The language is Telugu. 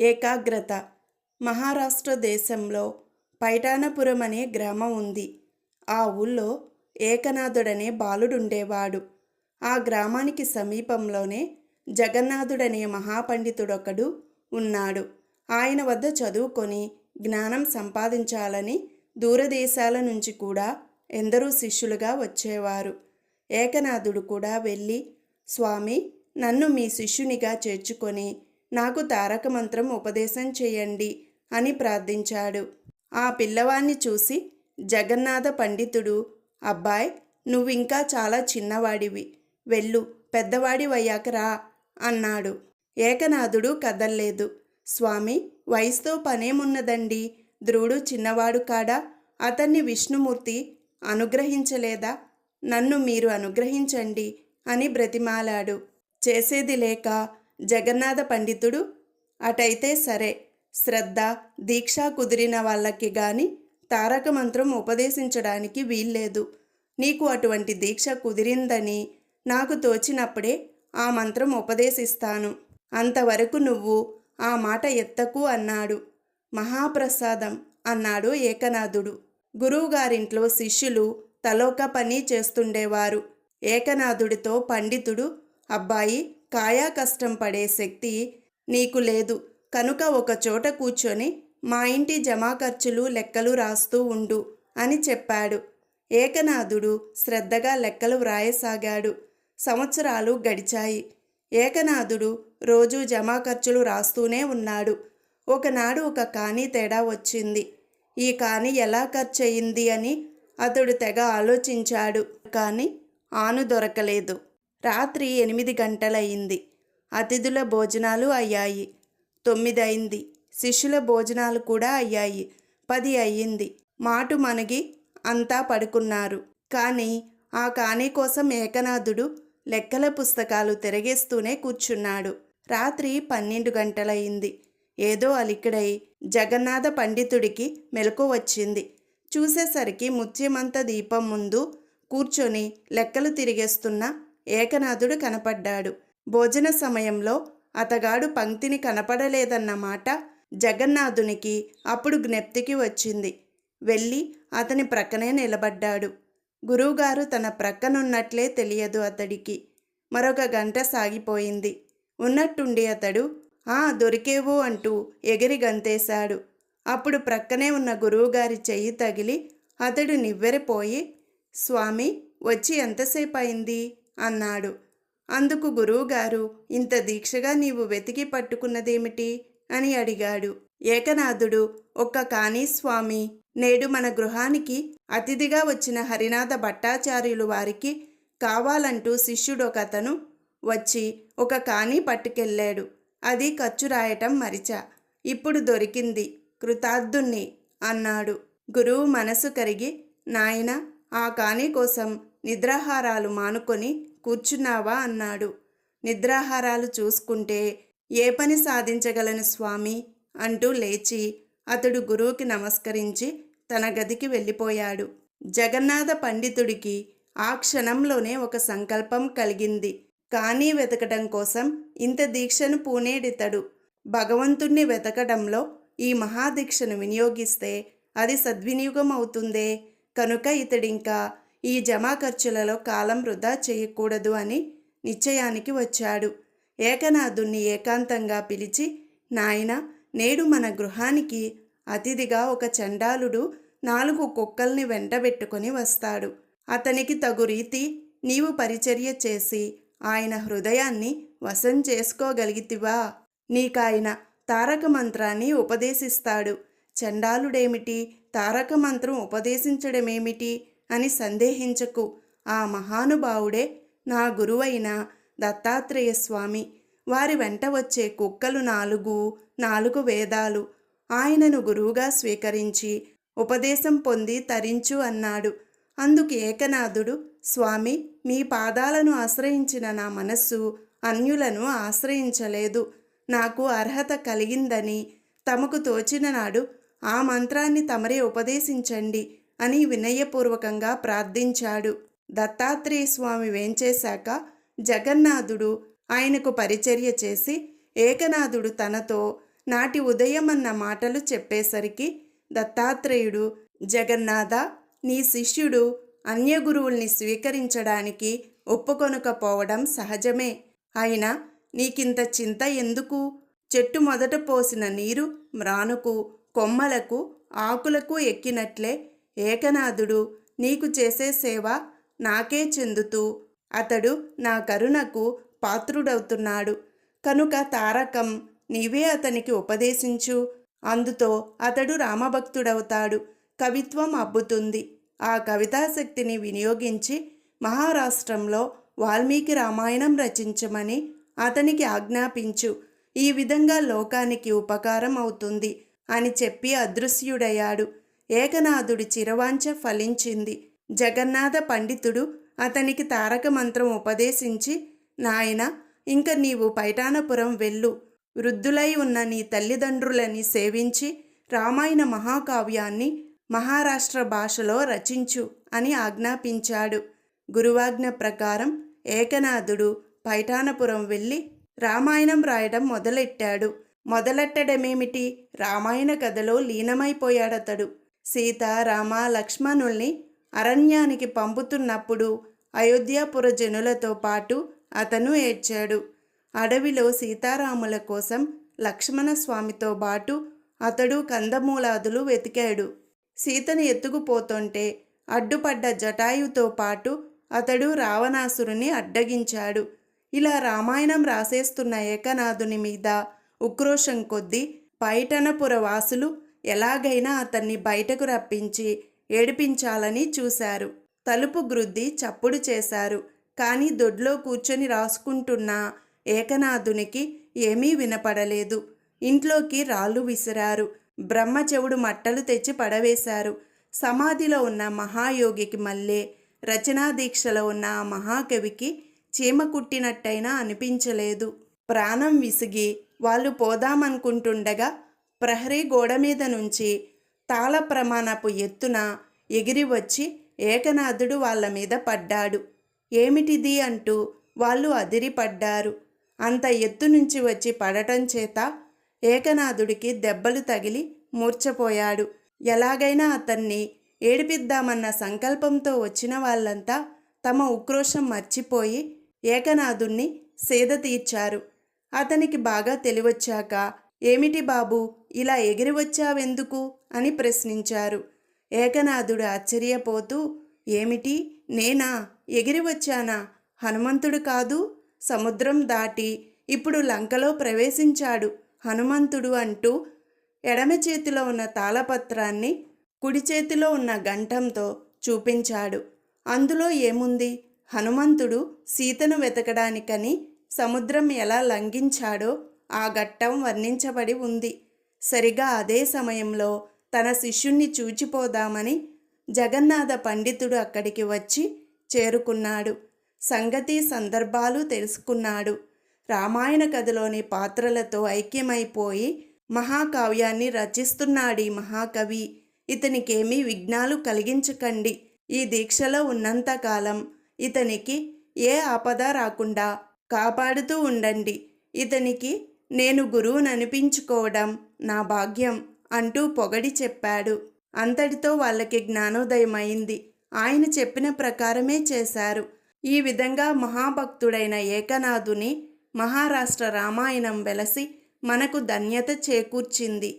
ఏకాగ్రత. మహారాష్ట్ర దేశంలో పైఠానపురం అనే గ్రామం ఉంది. ఆ ఊళ్ళో ఏకనాథుడనే బాలుడుండేవాడు. ఆ గ్రామానికి సమీపంలోనే జగన్నాథుడనే మహాపండితుడొకడు ఉన్నాడు. ఆయన వద్ద చదువుకొని జ్ఞానం సంపాదించాలని దూరదేశాల నుంచి కూడా ఎందరో శిష్యులుగా వచ్చేవారు. ఏకనాథుడు కూడా వెళ్ళి స్వామి నన్ను మీ శిష్యునిగా చేర్చుకొని నాకు తారక మంత్రం ఉపదేశం చేయండి అని ప్రార్థించాడు. ఆ పిల్లవాణ్ణి చూసి జగన్నాథ పండితుడు అబ్బాయ్ నువ్వింకా చాలా చిన్నవాడివి. వెళ్ళు పెద్దవాడివయ్యాక రా అన్నాడు. ఏకనాథుడు కదల్లేదు. స్వామి వయసుతో పనేమున్నదండి? ధ్రువుడు చిన్నవాడు కాడా? అతన్ని విష్ణుమూర్తి అనుగ్రహించలేదా? నన్ను మీరు అనుగ్రహించండి అని బ్రతిమాలాడు. చేసేది లేక జగన్నాథ పండితుడు. అటైతే సరే శ్రద్ధ దీక్ష కుదిరిన వాళ్ళకి గాని తారక మంత్రం ఉపదేశించడానికి వీల్లేదు. నీకు అటువంటి దీక్ష కుదిరిందని నాకు తోచినప్పుడే ఆ మంత్రం ఉపదేశిస్తాను. అంతవరకు నువ్వు ఆ మాట ఎత్తకు అన్నాడు. మహాప్రసాదం అన్నాడు ఏకనాథుడు. గురువుగారింట్లో శిష్యులు తలోక పని చేస్తుండేవారు. ఏకనాథుడితో పండితుడు అబ్బాయి కాయా కష్టం పడే శక్తి నీకు లేదు. కనుక ఒక చోట కూర్చొని మా ఇంటి జమా ఖర్చులు లెక్కలు రాస్తూ ఉండు అని చెప్పాడు. ఏకనాథుడు శ్రద్ధగా లెక్కలు వ్రాయసాగాడు. సంవత్సరాలు గడిచాయి. ఏకనాథుడు రోజు జమా ఖర్చులు రాస్తూనే ఉన్నాడు. ఒకనాడు ఒక కాని తేడా వచ్చింది. ఈ కాని ఎలా ఖర్చయింది అని అతడు తెగ ఆలోచించాడు. కానీ ఆను దొరకలేదు. రాత్రి ఎనిమిది గంటలయింది అతిథుల భోజనాలు అయ్యాయి. తొమ్మిది అయింది శిష్యుల భోజనాలు కూడా అయ్యాయి. పది అయ్యింది. మాటు మనగి అంతా పడుకున్నారు. కానీ ఆ కాని కోసం ఏకనాథుడు లెక్కల పుస్తకాలు తిరగేస్తూనే కూర్చున్నాడు. రాత్రి పన్నెండు గంటలయింది ఏదో అలికిడై జగన్నాథ పండితుడికి మెలకు వచ్చింది. చూసేసరికి ముత్యమంత దీపం ముందు కూర్చొని లెక్కలు తిరిగేస్తున్న ఏకనాథుడు కనపడ్డాడు. భోజన సమయంలో అతగాడు పంక్తిని కనపడలేదన్న మాట జగన్నాథునికి అప్పుడు జ్ఞప్తికి వచ్చింది. వెళ్ళి అతని ప్రక్కనే నిలబడ్డాడు. గురువుగారు తన ప్రక్కనున్నట్లే తెలియదు అతడికి. మరొక గంట సాగిపోయింది. ఉన్నట్టుండి అతడు ఆ దొరికేవు అంటూ ఎగిరి గంతేశాడు. అప్పుడు ప్రక్కనే ఉన్న గురువుగారి చెయ్యి తగిలి అతడు నివ్వెరపోయి స్వామి వచ్చి ఎంతసేపు అయింది అన్నాడు. అందుకు గురువుగారు ఇంత దీక్షగా నీవు వెతికి పట్టుకున్నదేమిటి? అని అడిగాడు. ఏకనాథుడు ఒక్క కానీ స్వామి నేడు మన గృహానికి అతిథిగా వచ్చిన హరినాథ భట్టాచార్యులు వారికి కావాలంటూ శిష్యుడు ఒక అతను వచ్చి ఒక కాణి పట్టుకెళ్ళాడు. అది ఖర్చు రాయటం మరిచా. ఇప్పుడు దొరికింది. కృతార్థుణ్ణి అన్నాడు. గురువు మనసు కరిగి నాయన ఆ కాని కోసం నిద్రాహారాలు మానుకొని కూర్చున్నావా? అన్నాడు. నిద్రాహారాలు చూసుకుంటే ఏ పని సాధించగలను స్వామి? అంటూ లేచి అతడు గురువుకి నమస్కరించి తన గదికి వెళ్ళిపోయాడు. జగన్నాథ పండితుడికి ఆ క్షణంలోనే ఒక సంకల్పం కలిగింది. కానీ వెతకడం కోసం ఇంత దీక్షను పూనేడితడు భగవంతుణ్ణి వెతకడంలో ఈ మహాదీక్షను వినియోగిస్తే అది సద్వినియోగం అవుతుందే కనుక ఇతడింకా ఈ జమా ఖర్చులలో కాలం వృధా చేయకూడదు అని నిశ్చయానికి వచ్చాడు. ఏకనాథుణ్ణి ఏకాంతంగా పిలిచి నాయన నేడు మన గృహానికి అతిథిగా ఒక చండాలుడు నాలుగు కుక్కల్ని వెంటబెట్టుకొని వస్తాడు. అతనికి తగు రీతి నీవు పరిచర్య చేసి ఆయన హృదయాన్ని వశం చేసుకోగలిగితివా? నీకాయన తారక మంత్రాన్ని ఉపదేశిస్తాడు. చండాలుడేమిటి? తారక మంత్రం ఉపదేశించడమేమిటి? అని సందేహించకు. ఆ మహానుభావుడే నా గురువైన దత్తాత్రేయ స్వామి. వారి వెంట వచ్చే కుక్కలు నాలుగు నాలుగు వేదాలు. ఆయనను గురువుగా స్వీకరించి ఉపదేశం పొంది తరించు అన్నాడు. అందుకు ఏకనాథుడు స్వామి మీ పాదాలను ఆశ్రయించిన నా మనస్సు అన్యులను ఆశ్రయించలేదు. నాకు అర్హత కలిగిందని తమకు తోచిన నాడు ఆ మంత్రాన్ని తమరే ఉపదేశించండి. అని వినయపూర్వకంగా ప్రార్థించాడు. దత్తాత్రేయ స్వామి వేంచేశాక జగన్నాథుడు ఆయనకు పరిచర్య చేసి ఏకనాథుడు తనతో నాటి ఉదయం అన్న మాటలు చెప్పేసరికి దత్తాత్రేయుడు జగన్నాథ నీ శిష్యుడు అన్యగురువుల్ని స్వీకరించడానికి ఒప్పుకొనకపోవడం సహజమే. అయినా నీకింత చింత ఎందుకు? చెట్టు మొదట పోసిన నీరు మ్రానుకు కొమ్మలకు ఆకులకు ఎక్కినట్లే ఏకనాథుడు నీకు చేసే సేవ నాకే చెందుతూ అతడు నా కరుణకు పాత్రుడవుతున్నాడు. కనుక తారకం నీవే అతనికి ఉపదేశించు. అందుతో అతడు రామభక్తుడవుతాడు. కవిత్వం అబ్బుతుంది. ఆ కవితాశక్తిని వినియోగించి మహారాష్ట్రంలో వాల్మీకి రామాయణం రచించమని అతనికి ఆజ్ఞాపించు. ఈ విధంగా లోకానికి ఉపకారం అవుతుంది అని చెప్పి అదృశ్యుడయ్యాడు. ఏకనాథుడి చిరవాంఛ ఫలించింది. జగన్నాథ పండితుడు అతనికి తారక మంత్రం ఉపదేశించి నాయన ఇంక నీవు పైటానపురం వెళ్ళు. వృద్ధులై ఉన్న నీ తల్లిదండ్రులని సేవించి రామాయణ మహాకావ్యాన్ని మహారాష్ట్ర భాషలో రచించు అని ఆజ్ఞాపించాడు. గురువాజ్ఞ ప్రకారం ఏకనాథుడు పైఠానపురం వెళ్ళి రామాయణం రాయడం మొదలెట్టాడు. మొదలెట్టడమేమిటి? రామాయణ కథలో లీనమైపోయాడతడు. సీత రామ లక్ష్మణుల్ని అరణ్యానికి పంపుతున్నప్పుడు అయోధ్యాపుర జనులతో పాటు అతను ఏడ్చాడు. అడవిలో సీతారాముల కోసం లక్ష్మణస్వామితో పాటు అతడు కందమూలాదులు వెతికాడు. సీతను ఎత్తుకుపోతుంటే అడ్డుపడ్డ జటాయుతో పాటు అతడు రావణాసురుని అడ్డగించాడు. ఇలా రామాయణం రాసేస్తున్న ఏకనాథుని మీద ఉక్రోషం కొద్దీ పైటనపుర వాసులు ఎలాగైనా అతన్ని బయటకు రప్పించి ఏడిపించాలని చూశారు. తలుపు గ్రుద్ది చప్పుడు చేశారు. కానీ దొడ్లో కూర్చొని రాసుకుంటున్న ఏకనాథునికి ఏమీ వినపడలేదు. ఇంట్లోకి రాళ్ళు విసిరారు. బ్రహ్మ చెవుడు మట్టలు తెచ్చి పడవేశారు. సమాధిలో ఉన్న మహాయోగికి మళ్ళీ రచనాదీక్షలో ఉన్న ఆ మహాకవికి చీమ కుట్టినట్టయినా అనిపించలేదు. ప్రాణం విసిగి వాళ్ళు పోదామనుకుంటుండగా ప్రహరీ గోడ మీద నుంచి తాళ ప్రమాణపు ఎత్తున ఎగిరి వచ్చి ఏకనాథుడు వాళ్ళ మీద పడ్డాడు. ఏమిటిది అంటూ వాళ్ళు అదిరిపడ్డారు అంత ఎత్తు నుంచి వచ్చి పడటం చేత ఏకనాథుడికి దెబ్బలు తగిలి మూర్చపోయాడు ఎలాగైనా అతన్ని ఏడిపిద్దామన్న సంకల్పంతో వచ్చిన వాళ్ళంతా తమ ఉక్రోషం మర్చిపోయి ఏకనాథుణ్ణి సేద తీర్చారు. అతనికి బాగా తెలివచ్చాక ఏమిటి బాబు? ఇలా ఎగిరి వచ్చావెందుకు? అని ప్రశ్నించారు. ఏకనాథుడు ఆశ్చర్యపోతూ ఏమిటి? నేనా? ఎగిరి వచ్చానా? హనుమంతుడు కాదు? సముద్రం దాటి ఇప్పుడు లంకలో ప్రవేశించాడు. హనుమంతుడు అంటూ ఎడమ చేతిలో ఉన్న తాళపత్రాన్ని కుడి చేతిలో ఉన్న గంటంతో చూపించాడు. అందులో ఏముంది? హనుమంతుడు సీతను వెతకడానికని సముద్రం ఎలా లంఘించాడో ఆ ఘట్టం వర్ణించబడి ఉంది. సరిగా అదే సమయంలో తన శిష్యుణ్ణి చూచిపోదామని జగన్నాథ పండితుడు అక్కడికి వచ్చి చేరుకున్నాడు. సంగతి సందర్భాలు తెలుసుకున్నాడు. రామాయణ కథలోని పాత్రలతో ఐక్యమైపోయి మహాకావ్యాన్ని రచిస్తున్నాడు ఈ మహాకవి. ఇతనికేమీ విఘ్నాలు కలిగించకండి. ఈ దీక్షలో ఉన్నంతకాలం ఇతనికి ఏ ఆపద రాకుండా కాపాడుతూ ఉండండి. ఇతనికి నేను గురువుననిపించుకోవడం నా భాగ్యం అంటూ పొగడి చెప్పాడు. అంతటితో వాళ్ళకి జ్ఞానోదయం అయింది ఆయన చెప్పిన ప్రకారమే చేశారు. ఈ విధంగా మహాభక్తుడైన ఏకనాథుని మహారాష్ట్ర రామాయణం వెలసి మనకు ధన్యత చేకూర్చింది.